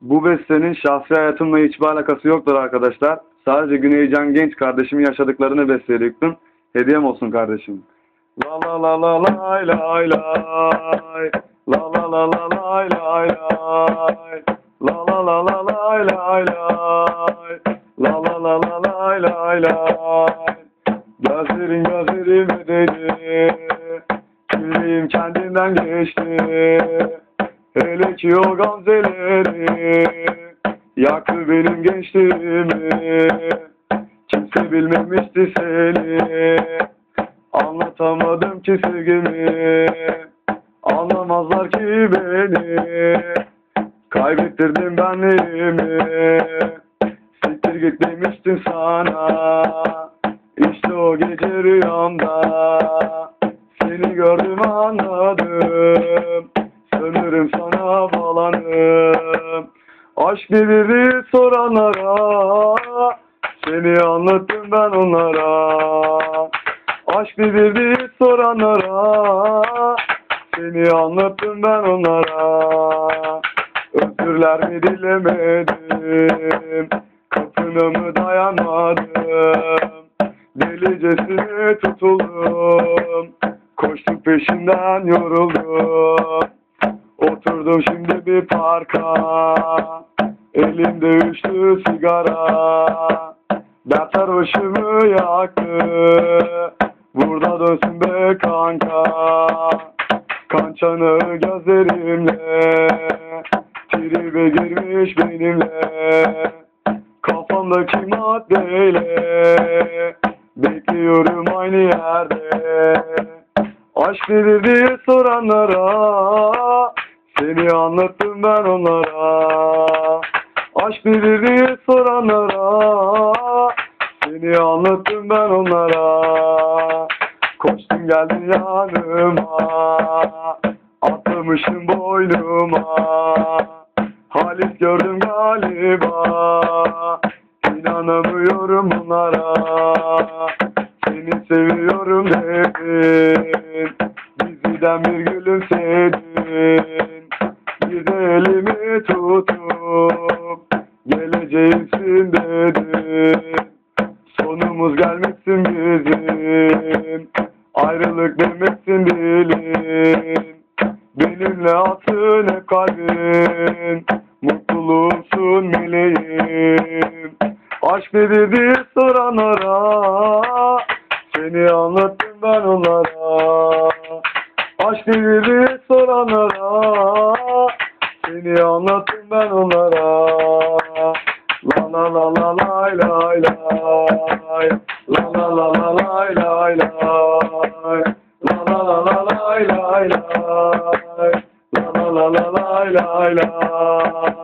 Bu bestenin şahsi hayatımla hiçbir alakası yoktur arkadaşlar. Sadece Güneycan Genç kardeşimin yaşadıklarını besteye döktüm. Hediyem olsun kardeşim. La la la la lay lay lay. La la la la lay lay lay. La la la la lay lay lay. La la la la lay lay lay. Gözlerin gözlerime değdi. Yüreğim kendinden geçti. Hele ki o gamzeleri Yaktı benim gençliğimi. Kimse bilmemişti seni. Anlatamadım ki sevgimi. Anlamazlar ki beni. Kaybettirdim benliğimi. Siktir git demiştim sana. İşte o gece rüyamda Seni gördüm anladım Sanırım sana bağlandım Aşk nedir soranlara. Seni anlattım ben onlara. Aşk nedir soranlara. Seni anlattım ben onlara. Özürler mi dilemedim? Kapına mı dayanmadım? Delicesine tutuldum. Koştum peşinden yoruldum Oturdum şimdi bir parka. Elimde üçlü sigara. Dertler başımı yaktı. Burada dönsün be kanka. Kançanı gözlerimle. Tribe girmiş benimle. Kafamdaki maddeyle Bekliyorum aynı yerde. Aşk nedir diye soranlara Seni anlattım ben onlara. Aşk nedir diye soranlara. Seni anlattım ben onlara. Koştum geldin yanıma. Atlamışım boynuma. Halis gördüm galiba. İnanamıyorum bunlara Seni seviyorum dedin Bizden bir gülümsedin elimi tutup Geleceğimsin dedin Sonumuz gelmesin bizim. Ayrılık demesin dilin Benimle atın hep kalbin. Mutluluğumsun meleğim. Aşk nedir diye soranlara Seni anlattım ben onlara. Aşk nedir diye soranlara Seni anlattım ben onlara. La la la la lay lay lay La. La la la lay lay lay La la. La la lay lay lay La la. La la lay lay lay